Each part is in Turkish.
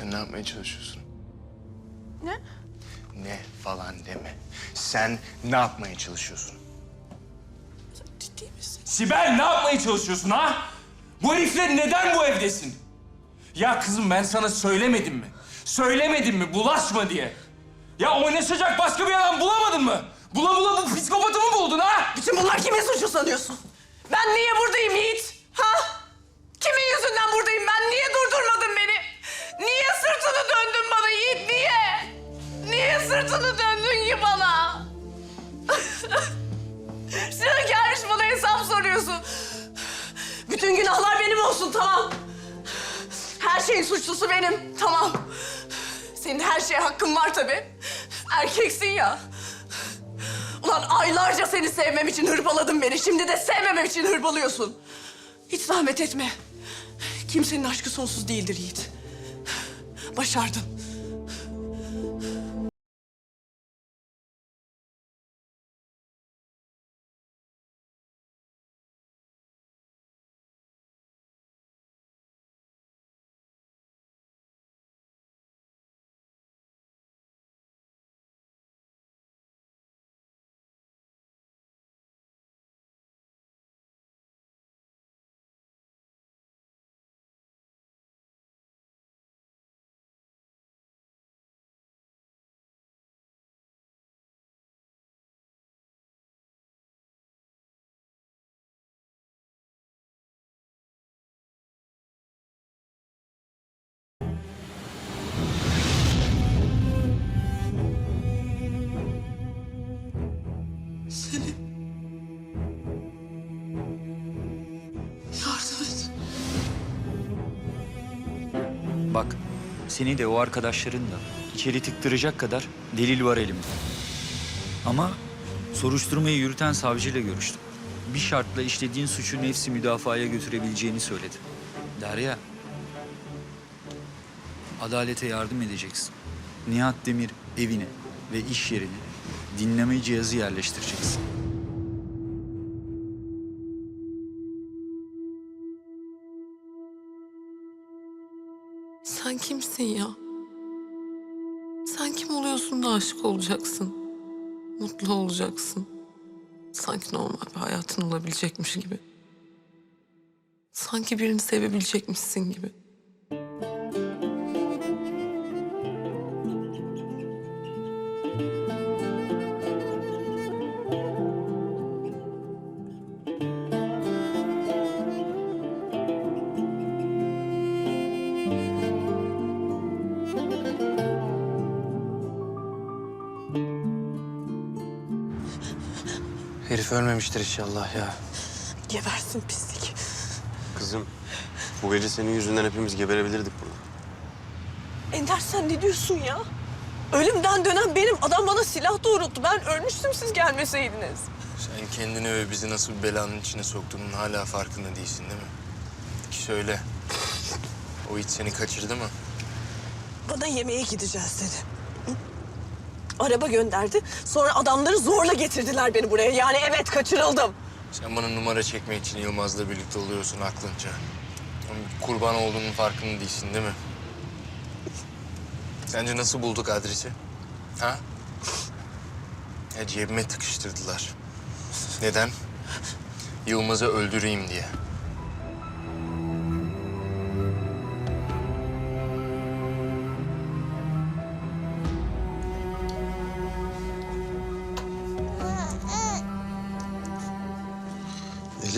Sen ne yapmaya çalışıyorsun? Ne? Ne falan deme. Sen ne yapmaya çalışıyorsun? Ciddi misin? Sibel ne yapmaya çalışıyorsun ha? Bu herifle neden bu evdesin? Ya kızım ben sana söylemedim mi? Söylemedim mi bulaşma diye? Ya oynaşacak başka bir adam bulamadın mı? Bula bula bu psikopatı mı buldun ha? Bütün bunlar kimin suçu sanıyorsun? Ben niye buradayım? Soruyorsun. Bütün günahlar benim olsun tamam. Her şeyin suçlusu benim tamam. Senin her şeye hakkın var tabii. Erkeksin ya. Ulan aylarca seni sevmem için hırpaladın beni. Şimdi de sevmemem için hırpalıyorsun. Hiç zahmet etme. Kimsenin aşkı sonsuz değildir Yiğit. Başardın. Seni de o arkadaşların da içeri tıktıracak kadar delil var elimde. Ama soruşturmayı yürüten savcıyla görüştüm. Bir şartla işlediğin suçu nefsi müdafaya götürebileceğini söyledi. Derya, adalete yardım edeceksin. Nihat Demir evine ve iş yerine dinleme cihazı yerleştireceksin. Sen kimsin ya? Sen kim oluyorsun da aşık olacaksın? Mutlu olacaksın. Sanki normal bir hayatın olabilecekmiş gibi. Sanki birini sevebilecekmişsin gibi. Herif ölmemiştir inşallah ya. Gebersin pislik. Kızım, bu gece senin yüzünden hepimiz geberebilirdik burada. Ender sen ne diyorsun ya? Ölümden dönen benim. Adam bana silah doğrulttu. Ben ölmüştüm siz gelmeseydiniz. Sen kendini ve bizi nasıl bir belanın içine soktuğunun hala farkında değilsin değil mi? Ki söyle. O it seni kaçırdı mı? Bana yemeğe gideceğiz dedi. Araba gönderdi. Sonra adamları zorla getirdiler beni buraya. Yani evet kaçırıldım. Sen bana numara çekmek için Yılmaz'la birlikte oluyorsun aklınca. Kurban olduğunun farkında değilsin değil mi? Sence nasıl bulduk adresi? Ha? Ya cebime tıkıştırdılar. Neden? Yılmaz'ı öldüreyim diye.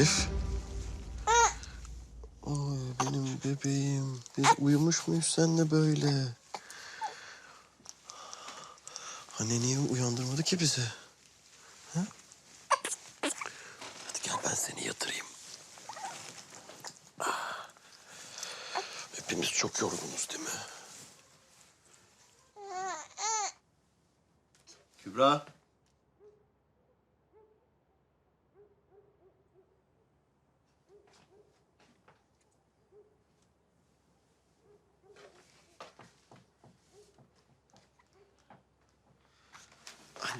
Elif. Oy benim bebeğim. Biz uyumuş muyuz senle böyle? Anne niye uyandırmadı ki bizi? Ha? Hadi gel ben seni yatırayım. Ah. Hepimiz çok yorgunuz değil mi? Kübra.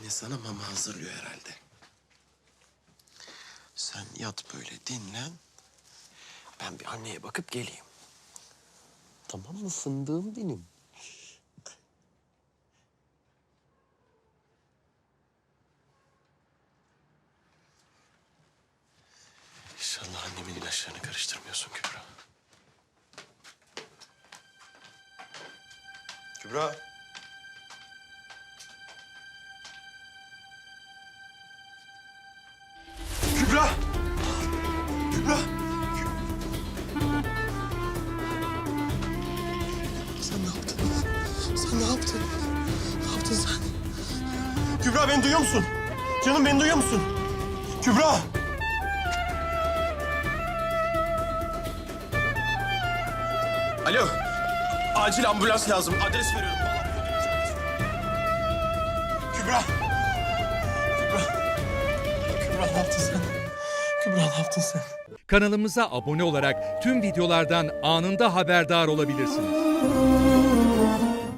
Anne sana mama hazırlıyor herhalde. Sen yat böyle dinlen. Ben bir anneye bakıp geleyim. Tamam mı fındığım benim? İnşallah annemin ilaçlarını karıştırmıyorsun Kübra. Kübra. Kübra! Sen ne yaptın? Sen ne yaptın? Ne yaptın sen? Kübra beni duyuyor musun? Canım beni duyuyor musun? Kübra! Alo. Acil ambulans lazım. Adres veriyorum. Kübra. Kübra. Kübra ne yaptın sen? Kübra ne yaptın sen? Kanalımıza abone olarak tüm videolardan anında haberdar olabilirsiniz.